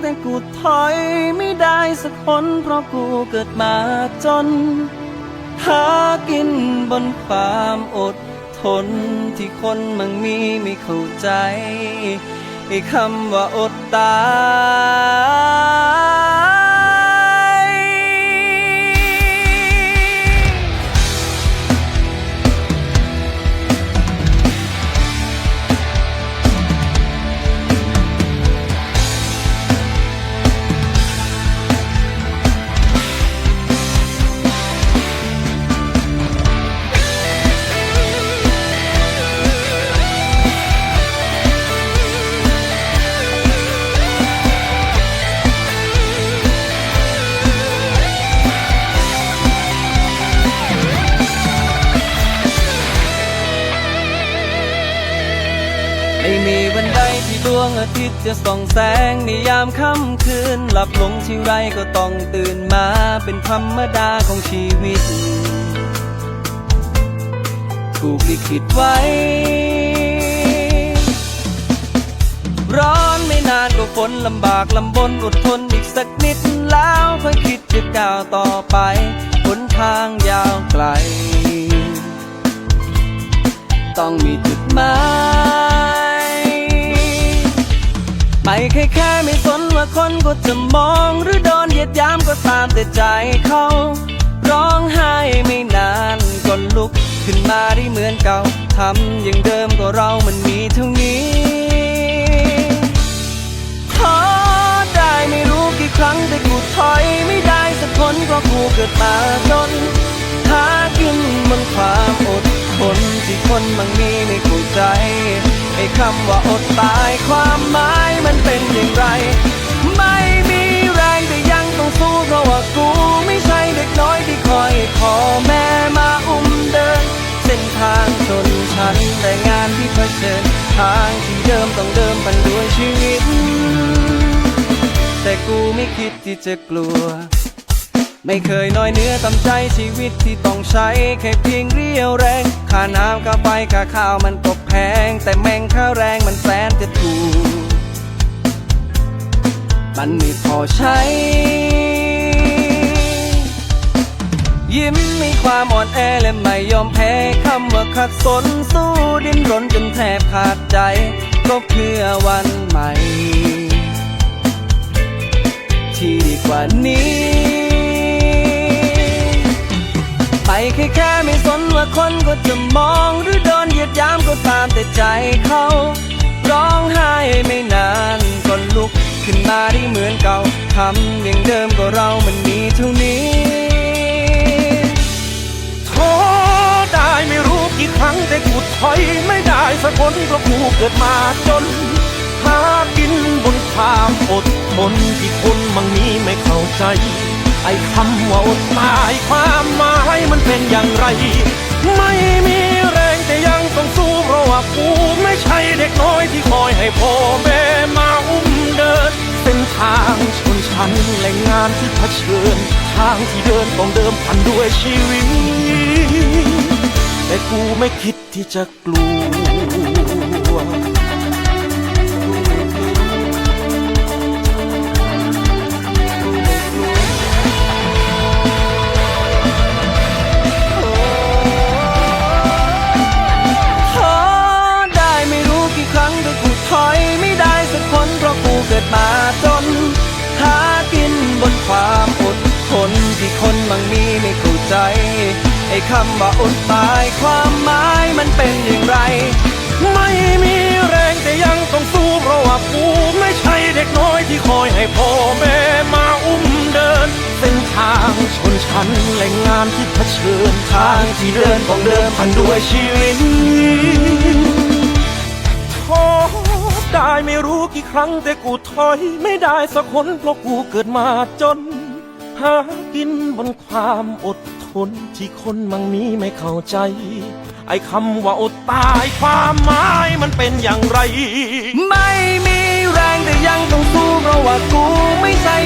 แต่กูถอยไม่ได้สักคนเพราะกูเกิดมาจน หากินบนความอดทนที่คนมังมีไม่เข้าใจไอ้คำว่าอดตาย วงอาทิตย์จะส่องแสงในยามค่ำคืน หลับหลงที่ไรก็ต้องตื่นมาเป็นธรรมดาของชีวิต ถูกลิขิตไว้ ร้อนไม่นานก็ฝนลำบากลำบนอดทนอีกสักนิดแล้วค่อยคิดจะก้าวต่อไปหนทางยาวไกล ต้องมีจุดหมาย แค่แค่ไม่สนว่าคนก็จะมองหรือโดนเหยียดยามก็ตามแต่ใจเขา ร้องไห้ไม่นานก็ลุก ขึ้นมาได้เหมือนเก่าทำอย่างเดิมก็เรามันมีเท่านี้ท้อได้ไม่รู้กี่ครั้งแต่กูถอยไม่ได้สักคนเพราะกูเกิดมาจนหากินบนความอดทนที่คนบางมีไม่เข้าใจ ไอ้คำว่าอดตายความหมายมันเป็นอย่างไร ไม่มีแรงแต่ยังต้องสู้เพราะว่ากูไม่ใช่เด็กน้อยที่คอยให้พ่อแม่มาอุ้มเดิน เส้นทางชนชั้นแต่งานที่เผชิญทางที่เดิมต้องเดิมพันด้วยชีวิต แต่กูไม่คิดที่จะกลัว ไม่เคยน้อยเนื้อตำใจชีวิตที่ต้องใช้ แค่เพียงเรียวแรง ค่าน้ำค่าไฟค่าข้าวมันตกแพง แต่แม่งค่าแรงมันแสนจะถูก มันไม่พอใช้ ยิ้มมีความอ่อนแอและไม่ยอมแพ้คำว่าขัดสนสู้ดิ้นรนจนแทบขาดใจ ก็เพื่อวันใหม่ ที่ดีกว่านี้ แค่แค่ไม่สนว่าคนก็จะมองหรือโดนเหยียดหยามก็ตามแต่ใจเขา ร้องไห้ไม่นานก็ลุกขึ้นมาได้เหมือนเก่าทำอย่างเดิมก็เรามันมีเท่านี้ท้อได้ไม่รู้กี่ครั้งแต่กูถอยไม่ได้สักคนเพราะกูเกิดมาจนหากินบนความอดทนที่คนบางนี้ไม่เข้าใจ ไอ้คำว่าอดตายความหมายมันเป็นอย่างไร ไม่มีแรงแต่ยังต้องสู้เพราะว่ากูไม่ใช่เด็กน้อยที่คอยให้พ่อแม่มาอุ้มเดินเส้นทางชนชั้นและงานที่เผชิญ ทางที่เดินต้องเดิมพันด้วยชีวิต แต่กูไม่คิดที่จะกลัว คำว่าอดตาย ความหมายมันเป็นอย่างไร ไม่มีแรงแต่ยังต้องสู้เพราะว่ากูไม่ใช่เด็กน้อยที่คอยให้พ่อแม่มาอุ้มเดิน เส้นทางชนชั้นและงานที่เผชิญทางที่เดินต้องเดินพันด้วยชีวิตท้อได้ไม่รู้กี่ครั้งแต่กูถอยไม่ได้สักคนเพราะกูเกิดมาจน หากินบนความอด ทนที่คนมังมีไม่เข้าใจ ไอ้คำว่าอดตายความหมายมันเป็นอย่างไร ไม่มีแรงแต่ยังต้องสู้เพราะว่ากูไม่ใช่